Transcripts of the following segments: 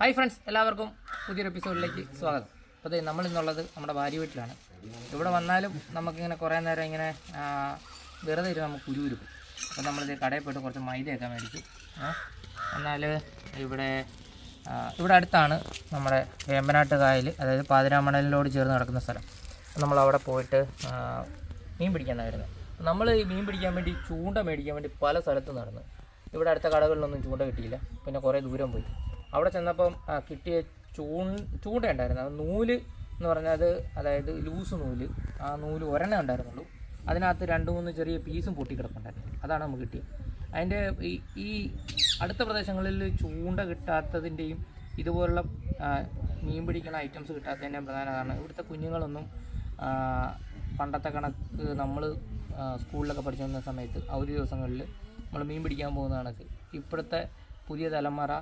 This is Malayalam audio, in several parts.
ഹായ് ഫ്രണ്ട്സ് എല്ലാവർക്കും പുതിയൊരു എപ്പിസോഡിലേക്ക് സ്വാഗതം. അപ്പോൾ അതെ നമ്മളിന്നുള്ളത് നമ്മുടെ ഭാര്യ വീട്ടിലാണ്. ഇവിടെ വന്നാലും നമുക്കിങ്ങനെ കുറേ നേരം ഇങ്ങനെ വെറുതെ ഇരുന്ന് നമുക്ക് ഉരുവിരിക്കും അപ്പോൾ നമ്മളിത് കടയിൽ പോയിട്ട് കുറച്ച് മൈദയൊക്കെ മേടിച്ചു എന്നാൽ ഇവിടെ ഇവിടെ അടുത്താണ് നമ്മുടെ വേമ്പനാട്ട് കായൽ അതായത് പാതിരാമണലിനോട് ചേർന്ന് നടക്കുന്ന സ്ഥലം. നമ്മൾ അവിടെ പോയിട്ട് മീൻ പിടിക്കാനായിരുന്നു നമ്മൾ ഈ മീൻ പിടിക്കാൻ വേണ്ടി ചൂണ്ട മേടിക്കാൻ വേണ്ടി പല സ്ഥലത്തും നടന്നു. ഇവിടെ അടുത്ത കടകളിലൊന്നും ചൂണ്ട കിട്ടിയില്ല. പിന്നെ കുറേ ദൂരം പോയി. അവിടെ ചെന്നപ്പം കിട്ടിയ ചൂ ചൂണ്ട ഉണ്ടായിരുന്നു. അത് നൂൽ എന്ന് പറഞ്ഞാൽ അത് അതായത് ലൂസ് നൂൽ. ആ നൂൽ ഒരെണ്ണ ഉണ്ടായിരുന്നുള്ളൂ. അതിനകത്ത് രണ്ട് മൂന്ന് ചെറിയ പീസും പൊട്ടിക്കിടപ്പുണ്ടായിരുന്നു അതാണ് നമുക്ക് കിട്ടിയത്. അതിന്റെ ഈ ഈ അടുത്ത പ്രദേശങ്ങളിൽ ചൂണ്ട കിട്ടാത്തതിന്റെയും ഇതുപോലുള്ള മീൻ പിടിക്കുന്ന ഐറ്റംസ് കിട്ടാത്തതിന്റെയും പ്രധാന കാരണം ഇവിടുത്തെ കുഞ്ഞുങ്ങളൊന്നും പണ്ടത്തെ കണക്ക് നമ്മൾ സ്കൂളിലൊക്കെ പഠിച്ചുകൊണ്ടിരുന്ന സമയത്ത് അവധി ദിവസങ്ങളിൽ നമ്മൾ മീൻ പിടിക്കാൻ പോകുന്ന കണക്ക്. ഇപ്പോഴത്തെ പുതിയ തലമുറ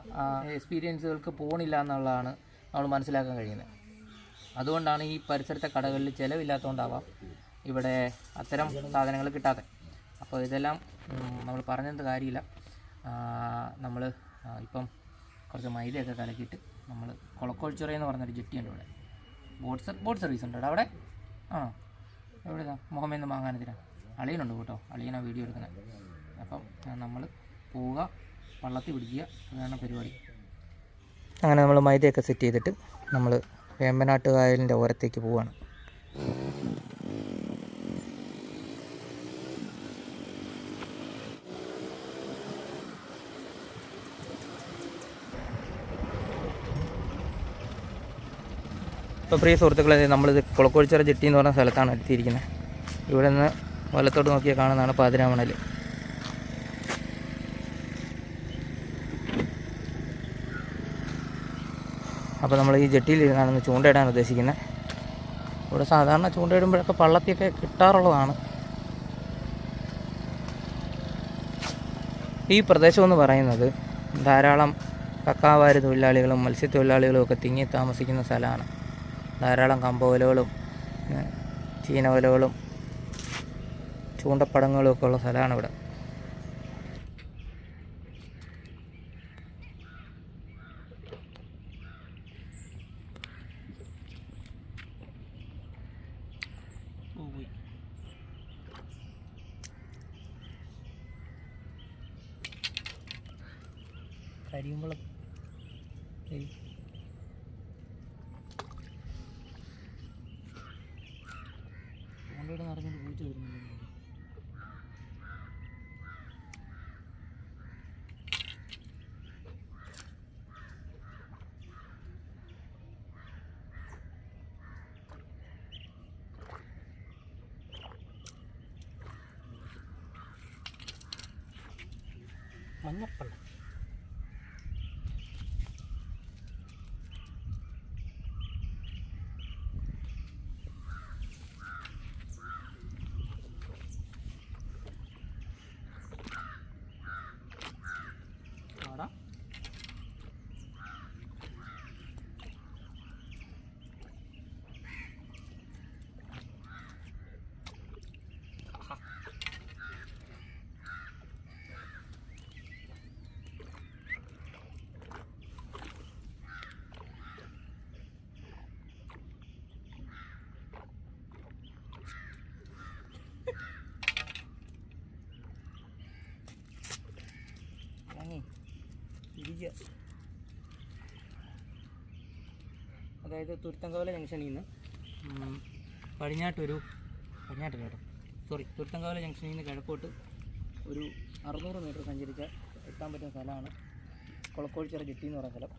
എക്സ്പീരിയൻസുകൾക്ക് പോകണില്ല എന്നുള്ളതാണ് നമ്മൾ മനസ്സിലാക്കാൻ കഴിയുന്നത്. അതുകൊണ്ടാണ് ഈ പരിസരത്തെ കടകളിൽ ചിലവില്ലാത്തതുകൊണ്ടാവാം ഇവിടെ അത്തരം സാധനങ്ങൾ കിട്ടാതെ അപ്പോൾ ഇതെല്ലാം നമ്മൾ പറഞ്ഞത് കാര്യമില്ല. നമ്മൾ ഇപ്പം കുറച്ച് മൈദയൊക്കെ കലക്കിയിട്ട് നമ്മൾ കുളക്കോഴിച്ചുറ എന്ന് പറഞ്ഞൊരു ജെട്ടിയുണ്ട് ഇവിടെ. ബോട്ട് സർ ബോട്ട് സർവീസ് ഉണ്ട് അവിടെ? ആണോ? എവിടെയാ മുഖമേന്ന് വാങ്ങാനെതിരാ അളിയനുണ്ട് കേട്ടോ. അളിയനാണ് വീഡിയോ എടുക്കുന്നത്. അപ്പം നമ്മൾ പോവുക. വള്ളത്തിൽ പിടിക്കുക. അതാണ് പരിപാടി. അങ്ങനെ നമ്മൾ മൈദയൊക്കെ സെറ്റ് ചെയ്തിട്ട് നമ്മൾ വേമ്പനാട്ട് കായലിന്റെ ഓരത്തേക്ക് പോവുകയാണ് ഇപ്പോൾ പ്രിയ സുഹൃത്തുക്കളെ നമ്മളിത് കുളക്കോഴിച്ചിറ ജെട്ടി എന്ന് പറഞ്ഞ സ്ഥലത്താണ് എത്തിയിരിക്കുന്നത്. ഇവിടെ നിന്ന് വലത്തോട്ട് നോക്കിയാൽ കാണുന്നതാണ് പാതിരാമണൽ അപ്പോൾ നമ്മൾ ഈ ജെട്ടിയിൽ ഇരുന്നാണ് ചൂണ്ടയിടാൻ ഉദ്ദേശിക്കുന്നത് ഇവിടെ സാധാരണ ചൂണ്ടയിടുമ്പോഴൊക്കെ പള്ളത്തിയൊക്കെ കിട്ടാറുള്ളതാണ്. ഈ പ്രദേശമെന്ന് പറയുന്നത് ധാരാളം കക്കാവാരി തൊഴിലാളികളും മത്സ്യത്തൊഴിലാളികളും ഒക്കെ തിങ്ങി താമസിക്കുന്ന സ്ഥലമാണ്. ധാരാളം കമ്പവലകളും ചീനവലകളും ചൂണ്ടപ്പടങ്ങളും ഒക്കെ ഉള്ള സ്ഥലമാണ് ഇവിടെ. என்ன பண்ண അതായത് തുരുത്തങ്കവല ജംഗ്ഷനിൽ നിന്ന് പടിഞ്ഞാട്ടൊരു പടിഞ്ഞാട്ടൊരു കേട്ടോ. സോറി തുരുത്തങ്കവല ജംഗ്ഷനിൽ നിന്ന് കിഴക്കോട്ട് ഒരു അറുന്നൂറ് മീറ്റർ സഞ്ചരിച്ച എത്താൻ പറ്റുന്ന സ്ഥലമാണ് കുളക്കോഴിച്ചിറ ജെട്ടി എന്ന് പറയുന്ന സ്ഥലം.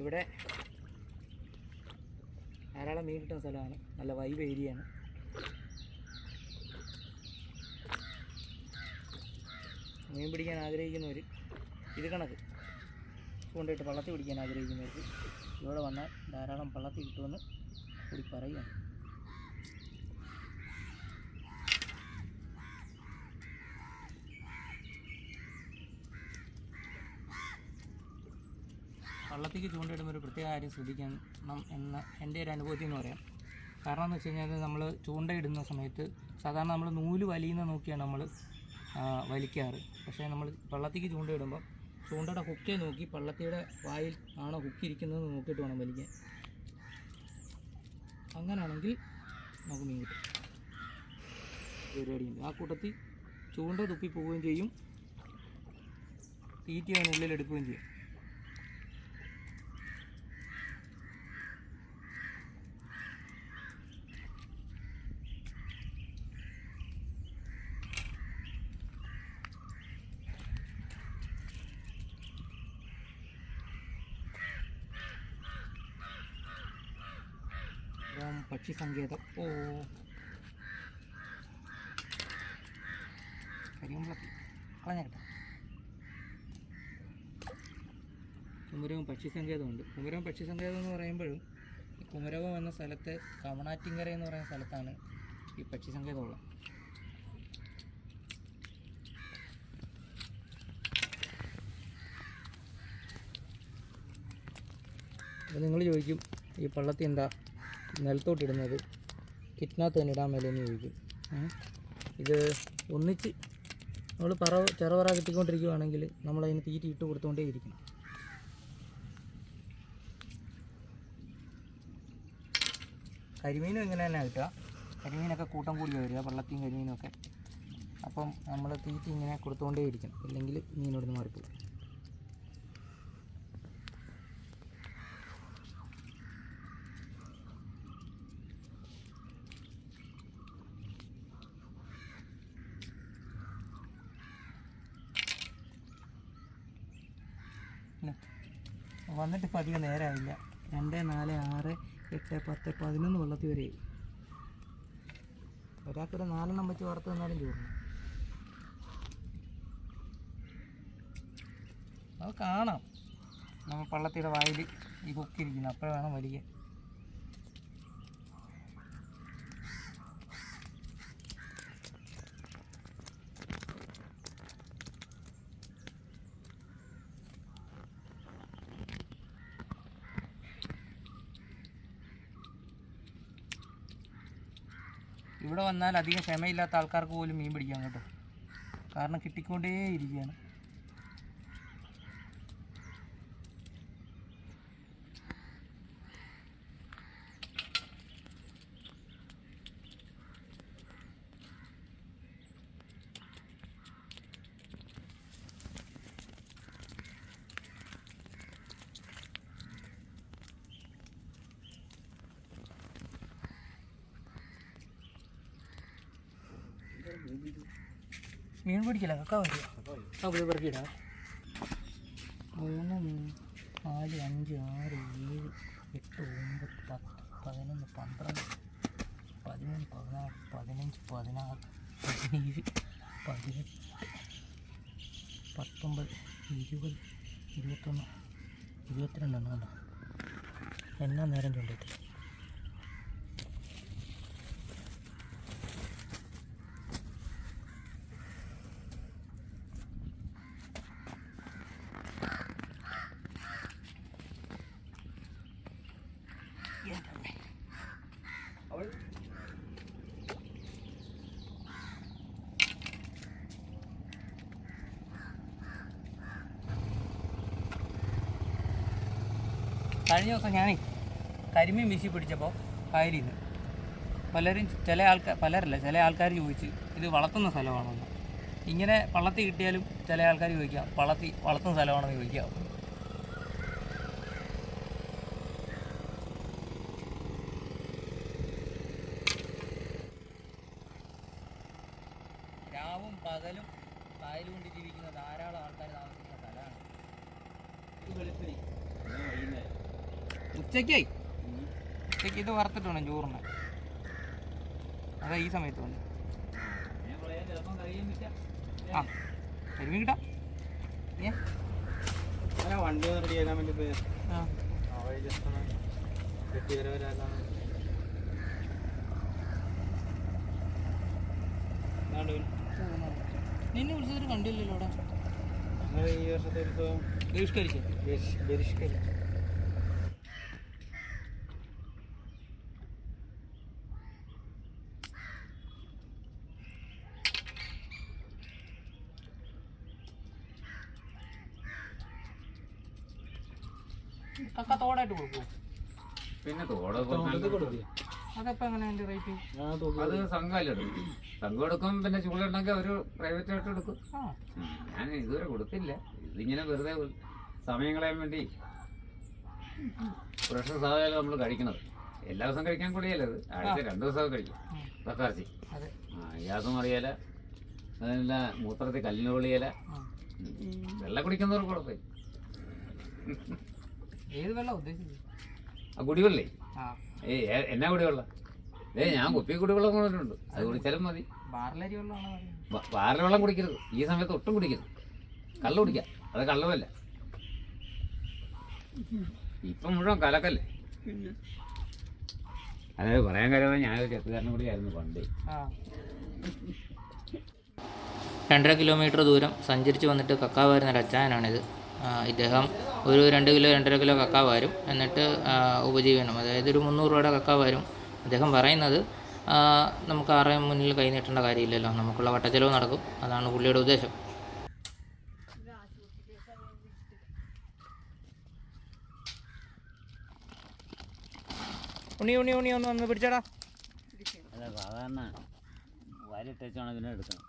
ഇവിടെ ധാരാളം മീൻ കിട്ടുന്ന സ്ഥലമാണ്. നല്ല വൈബ് ഏരിയയാണ് മീൻ പിടിക്കാൻ ആഗ്രഹിക്കുന്നവർ ഇത് കണക്ക്. ചൂണ്ടയിട്ട് പള്ളത്തി പിടിക്കാൻ ആഗ്രഹിക്കുന്നവർക്ക് ഇവിടെ വന്നാൽ ധാരാളം പള്ളത്തി കിട്ടുമെന്ന് കൂടി പറയുകയാണ്. വള്ളത്തേക്ക് ചൂണ്ടയിടുമ്പോൾ ഒരു പ്രത്യേക കാര്യം ശ്രദ്ധിക്കണം എന്ന എന്റെ ഒരു അനുഭവത്തിൽ എന്ന് പറയാം. കാരണം എന്ന് വെച്ച് കഴിഞ്ഞാൽ നമ്മൾ ചൂണ്ടയിടുന്ന സമയത്ത് സാധാരണ നമ്മൾ നൂൽ വലിയുന്ന നോക്കിയാണ് നമ്മൾ വലിക്കാറ്. പക്ഷേ നമ്മൾ വള്ളത്തേക്ക് ചൂണ്ടയിടുമ്പോൾ ചൂണ്ടയുടെ ഹുക്കെ നോക്കി പള്ളത്തിയുടെ വായിൽ ആണോ ഹുക്ക് ഇരിക്കുന്നത് നോക്കിയിട്ട് വേണം വലിക്കാൻ. അങ്ങനെയാണെങ്കിൽ നമുക്ക് മീൻ കിട്ടും. ആ കൂട്ടത്തിൽ ചൂണ്ട തുപ്പി പോവുകയും ചെയ്യും. തീറ്റിയാണ് അതിനുള്ളിൽ എടുക്കുകയും ചെയ്യും ഇതാം പക്ഷി സങ്കേതം. ഓ. കരിയമ്പളത്തി കളഞ്ഞേക്കട്ടെ. കുമരകം പക്ഷി സങ്കേതമുണ്ട്. കുമരകം പക്ഷി സങ്കേതം എന്ന് പറയുമ്പോഴും കുമരകം എന്ന സ്ഥലത്ത് കമണാറ്റിങ്കര എന്ന് പറയുന്ന സ്ഥലത്താണ് ഈ പക്ഷി സങ്കേതമുള്ളത്. അപ്പോൾ നിങ്ങൾ ചോദിക്കും ഈ പള്ളത്തി എന്താ? നിലത്തോട്ടിടുന്നത്. കിറ്റിനകത്ത് തന്നെ ഇടാൻ മേലെന്ന് ചോദിക്കും? ഇത് ഒന്നിച്ച് നമ്മൾ പറ ചെറവറ കിട്ടിക്കൊണ്ടിരിക്കുകയാണെങ്കിൽ നമ്മളതിന് തീറ്റി ഇട്ട് കൊടുത്തുകൊണ്ടേ ഇരിക്കണം. കരിമീനും ഇങ്ങനെ തന്നെ കിട്ടുക. കരിമീനൊക്കെ കൂട്ടം കൂടി വരിക പള്ളത്തിയും കരിമീനും ഒക്കെ അപ്പം നമ്മൾ തീറ്റി ഇങ്ങനെ കൊടുത്തുകൊണ്ടേ ഇരിക്കണം. ഇല്ലെങ്കിൽ മീനോട് മാറിപ്പോകും. വന്നിട്ട് ഇപ്പോൾ അധികം നേരമായില്ല രണ്ട് നാല് ആറ് എട്ട് പത്ത് പതിനൊന്ന് വെള്ളത്തിൽ വരെ ഒരാൾക്കൊരു നാലെണ്ണം വെച്ച് വറുത്ത് തന്നാലും ചോറിന്. അത് കാണാം. നമ്മൾ പള്ളത്തിയുടെ വായിൽ ഈ കുക്കിരിക്കുന്നു അപ്പോഴാണ് വലിയ ഇവിടെ വന്നാൽ അധികം ക്ഷമയില്ലാത്ത ആൾക്കാർക്ക് പോലും മീൻ പിടിക്കാം കേട്ടോ. കാരണം കിട്ടിക്കൊണ്ടേ ഇരിക്കുകയാണ് മീൻ പിടിക്കില്ല കക്ക വരിക അവിടെ പെറുക്കിയിടാം. മൂന്ന് മൂന്ന് നാല് അഞ്ച് ആറ് ഏഴ് എട്ട് ഒമ്പത് പത്ത് പതിനൊന്ന് പന്ത്രണ്ട് പതിമൂന്ന് പതിനാറ് പതിനഞ്ച് പതിനാറ് പതിനേഴ് പതിനെട്ട് പത്തൊമ്പത് ഇരുപത് ഇരുപത്തൊന്ന് ഇരുപത്തിരണ്ടെണ്ണം എന്നാ നേരം ചൂണ്ടിട്ട് കഴിഞ്ഞ ദിവസം ഞാനേ കരിമീൻ വീശി പിടിച്ചപ്പോൾ കായലിൽ നിന്ന് പലരും ചില ആൾക്കാർ പലരല്ല ചില ആൾക്കാർ ചോദിച്ച് ഇത് വളർത്തുന്ന സ്ഥലമാണെന്ന്? ഇങ്ങനെ പള്ളത്തി കിട്ടിയാലും ചില ആൾക്കാർ ചോദിക്കാം പള്ളത്തി വളർത്തുന്ന സ്ഥലമാണെന്ന് ചോദിക്കാം. രാവും പകലും കായൽ കൊണ്ട് ജീവിക്കുന്ന ധാരാളം ആൾക്കാർ താമസിക്കുന്ന സ്ഥലമാണ്. ഉച്ചയ്ക്കേ. ഉച്ചയ്ക്ക് ഇത് വറുത്തിട്ട് വേണം ചോറിന്. അതാ ഈ സമയത്ത് വന്നു. ആ കരിമീൻ കിട്ടാം. ഏ? വണ്ടി റെഡി ചെയ്യാൻ വേണ്ടി പോയി നിന്നെ വിളിച്ചതൊരു കണ്ടില്ലല്ലോ അവിടെ. ഈ വർഷത്തെ ഉത്സവം ബഹിഷ്കരിച്ചു? ബഹിഷ്- ബഹിഷ്കരിച്ചു കക്ക തോടായിട്ട് കൊടുക്കുമോ പിന്നെ തോടെ അതെപ്പോൾ എങ്ങനെ അതിന്റെ റേറ്റ് അത് സംഘമല്ലെടുക്കും സംഘം എടുക്കും പിന്നെ ചൂടുണ്ടെങ്കിൽ ഒരു പ്രൈവറ്റ് ആയിട്ട് എടുക്കും. ആ. ഞാൻ ഇതുവരെ കൊടുത്തില്ല. ഇതിങ്ങനെ വെറുതെ സമയം കളയാൻ വേണ്ടി പ്രഷർ സാധനം നമ്മൾ കഴിക്കണത് എല്ലാ ദിവസവും കഴിക്കാൻ കൂടിയല്ല ഇത്? ആഴ്ച രണ്ട് ദിവസമൊക്കെ കഴിക്കും. അതെ. ആ ഗ്യാസും അറിയാല അതല്ല മൂത്രത്തിൽ കല്ലിന് പൊള്ളിയല. വെള്ളം കുടിക്കുന്നവർക്ക് കുഴപ്പമില്ല. ഏത് വെള്ളം ഉദ്ദേശിച്ചത്? ആ കുടിവെള്ളേ. ആ. ഏയ് ഏ- എന്നാ കുടിവെള്ളം? ഏ ഞാൻ കുപ്പി കുടിവെള്ളം കൊണ്ടിട്ടുണ്ട് അത് കുടിച്ചാലും മതി. വാറിലെ വെള്ളം കുടിക്കരുത്. ഈ സമയത്ത് ഒട്ടും കുടിക്കരുത്. കള്ള കുടിക്കാം. അത് കള്ളമല്ല. ഇപ്പം മുഴുവൻ കലക്കല്ലേ? അതായത് പറയാൻ കാര്യം ഞാൻ ഒരു ചെത്തുകാരനും കൂടി ആയിരുന്നു പണ്ട്. രണ്ടര കിലോമീറ്റർ ദൂരം സഞ്ചരിച്ച് വന്നിട്ട് കക്കാവായിരുന്ന വാരുന്ന ഒരു അച്ചായനാണിത്. ഇദ്ദേഹം ഒരു രണ്ട് കിലോ രണ്ടര കിലോ കക്ക വരും. എന്നിട്ട് ഉപജീവനം അതായത് ഒരു മുന്നൂറ് രൂപയുടെ കക്ക വരും. അദ്ദേഹം പറയുന്നത് നമുക്ക് ആറേ മുന്നിൽ കൈ നീട്ടേണ്ട കാര്യമില്ലല്ലോ. നമുക്കുള്ള വട്ടച്ചെലവ് നടക്കും. അതാണ് പുള്ളിയുടെ ഉദ്ദേശം. ഉണി ഉണി ഉണി ഒന്ന് ഒന്ന് പിടിച്ചടാ. അല്ല സാധാരണ വാരിട്ടേച്ചാണ് ഇതിനെ എടുക്കണം.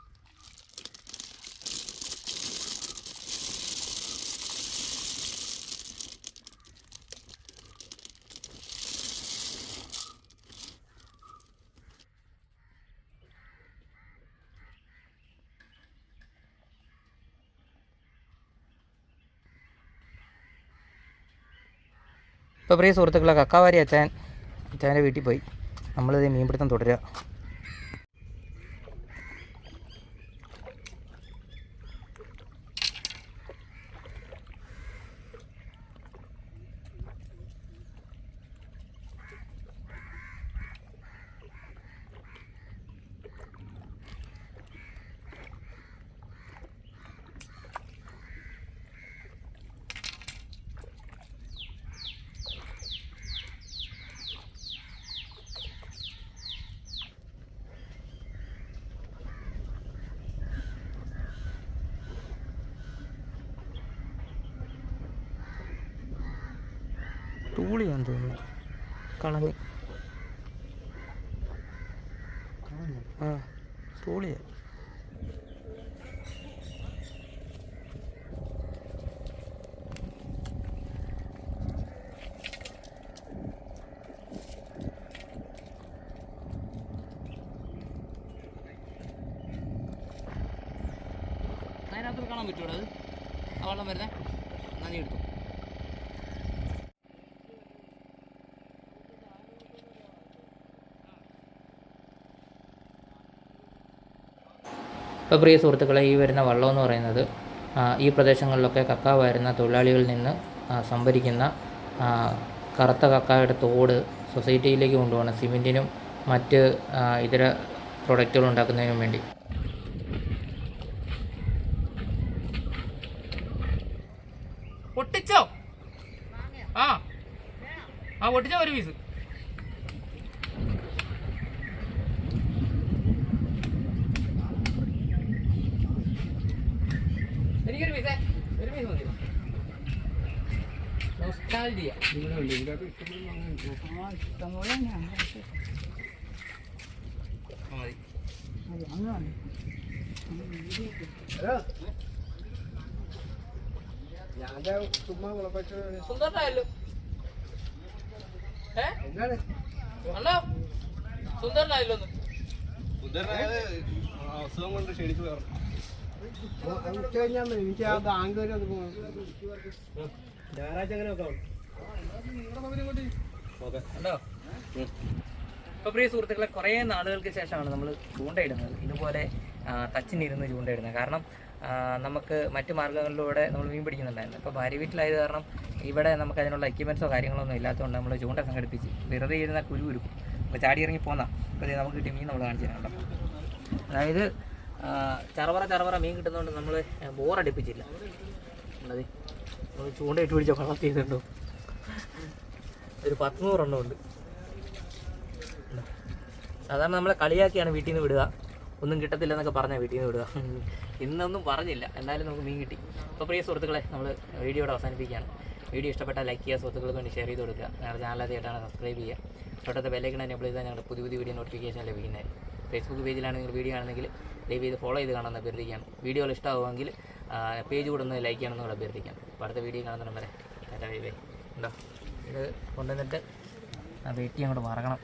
ഇപ്പോൾ പ്രിയ സുഹൃത്തുക്കളെ കക്കാവാരി അച്ചാൻ അച്ചാന്റെ വീട്ടിൽ പോയി. നമ്മളിത് മീൻപിടുത്തം തുടരുക. തൂളിയാന്ന് തോന്നുന്നു. കളഞ്ഞ്. ആ തൂളിയാ അതിനകത്ത് കാണാൻ പറ്റുമോ അത് ആ വെള്ളം വരുന്നേ എന്നാ നീ എടുത്തു ഇപ്പോൾ പ്രിയ സുഹൃത്തുക്കളെ ഈ വരുന്ന വള്ളം എന്ന് പറയുന്നത് ഈ പ്രദേശങ്ങളിലൊക്കെ കക്ക വരുന്ന തൊഴിലാളികളിൽ നിന്ന് സംഭരിക്കുന്ന കറുത്ത കക്കായുടെ തോട് സൊസൈറ്റിയിലേക്ക് കൊണ്ടുപോകണം. സിമെന്റിനും മറ്റ് ഇതര പ്രൊഡക്റ്റുകൾ ഉണ്ടാക്കുന്നതിനും വേണ്ടി. പൊട്ടിച്ചോ? ആ ആ ഒട്ടിച്ചോ ഒരു പീസ് എനിക്കൊരു പീസേ ഒരു പീസ് മതി നൊസ്റ്റാൾജിയ മതി സുന്ദരനായല്ലോ ഏ അണ്ണാ സുന്ദരനായല്ലോ ഒന്ന് അസുഖം കൊണ്ട് ക്ഷണിച്ചു വേറെ ഇപ്പൊ പ്രിയ സുഹൃത്തുക്കളെ കുറേ നാളുകൾക്ക് ശേഷമാണ് നമ്മൾ ചൂണ്ടയിടുന്നത്. ഇതുപോലെ തച്ചിനിരുന്ന് ചൂണ്ടയിടുന്നത്. കാരണം നമുക്ക് മറ്റു മാർഗങ്ങളിലൂടെ നമ്മൾ മീൻ പിടിക്കുന്നുണ്ടായിരുന്നു. അപ്പോൾ ഭാര്യ വീട്ടിലായത് കാരണം ഇവിടെ നമുക്ക് അതിനുള്ള എക്യുപ്മെൻസോ കാര്യങ്ങളോ ഒന്നും ഇല്ലാത്തതുകൊണ്ട് നമ്മൾ ചൂണ്ട സംഘടിപ്പിച്ച് വെറുതെ ഇരുന്ന കുരു ഉരുക്കും അപ്പോൾ ചാടി ഇറങ്ങി പോന്നാ. അപ്പോൾ നമുക്ക് കിട്ടിയ മീൻ നമ്മൾ കാണിച്ചു തരാം കേട്ടോ. അതായത് ചറവറ ചറവറ മീൻ കിട്ടുന്നതുകൊണ്ട് നമ്മൾ ബോറടിപ്പിച്ചില്ല. നമ്മൾ ചൂണ്ടയിട്ട് പിടിച്ച കളക്ട് ചെയ്തിട്ടുണ്ടോ ഒരു പത്തുനൂറെണ്ണം ഉണ്ട്. സാധാരണ നമ്മളെ കളിയാക്കിയാണ് വീട്ടിൽ നിന്ന് വിടുക. ഒന്നും കിട്ടത്തില്ല എന്നൊക്കെ പറഞ്ഞാൽ വീട്ടിൽ നിന്ന് വിടുക. ഇന്നൊന്നും പറഞ്ഞില്ല. എന്നാലും നമുക്ക് മീൻ കിട്ടി. അപ്പോൾ പ്രിയ സുഹൃത്തുക്കളെ നമ്മൾ വീഡിയോയുടെ അവസാനിപ്പിക്കുകയാണ്. വീഡിയോ ഇഷ്ടപ്പെട്ടാൽ ലൈക്ക് ചെയ്യുക സുഹൃത്തുക്കൾക്ക് വേണ്ടി ഷെയർ ചെയ്ത് കൊടുക്കുക. ഞങ്ങളുടെ ചാനൽ ആദ്യമായിട്ടാണ് സബ്സ്ക്രൈബ് ചെയ്യുക. തൊട്ടത്തെ ബെല്ലൈക്കൺ എനേബിൾ ചെയ്താൽ ഞങ്ങളുടെ പുതിയ പുതിയ വീഡിയോ നോട്ടിഫിക്കേഷൻ ലഭിക്കുന്നത് ഫേസ്ബുക്ക് പേജിലാണ് നിങ്ങൾ വീഡിയോ ആണെങ്കിൽ ദയവ് ചെയ്ത് ഫോളോ ചെയ്ത് കാണാൻ അഭ്യർത്ഥിക്കുകയാണ്. വീഡിയോകൾ ഇഷ്ടമാവുമെങ്കിൽ പേജ് കൂടെ ഒന്ന് ലൈക്ക് ചെയ്യണമെന്ന് കൂടെ അഭ്യർത്ഥിക്കാം. അപ്പോൾ അടുത്ത വീഡിയോ ടാറ്റാ ബൈ ബൈ. ഉണ്ടോ? ഇത് കൊണ്ടുവന്നിട്ട് ആ വെട്ടി അങ്ങോട്ട് മറക്കണം.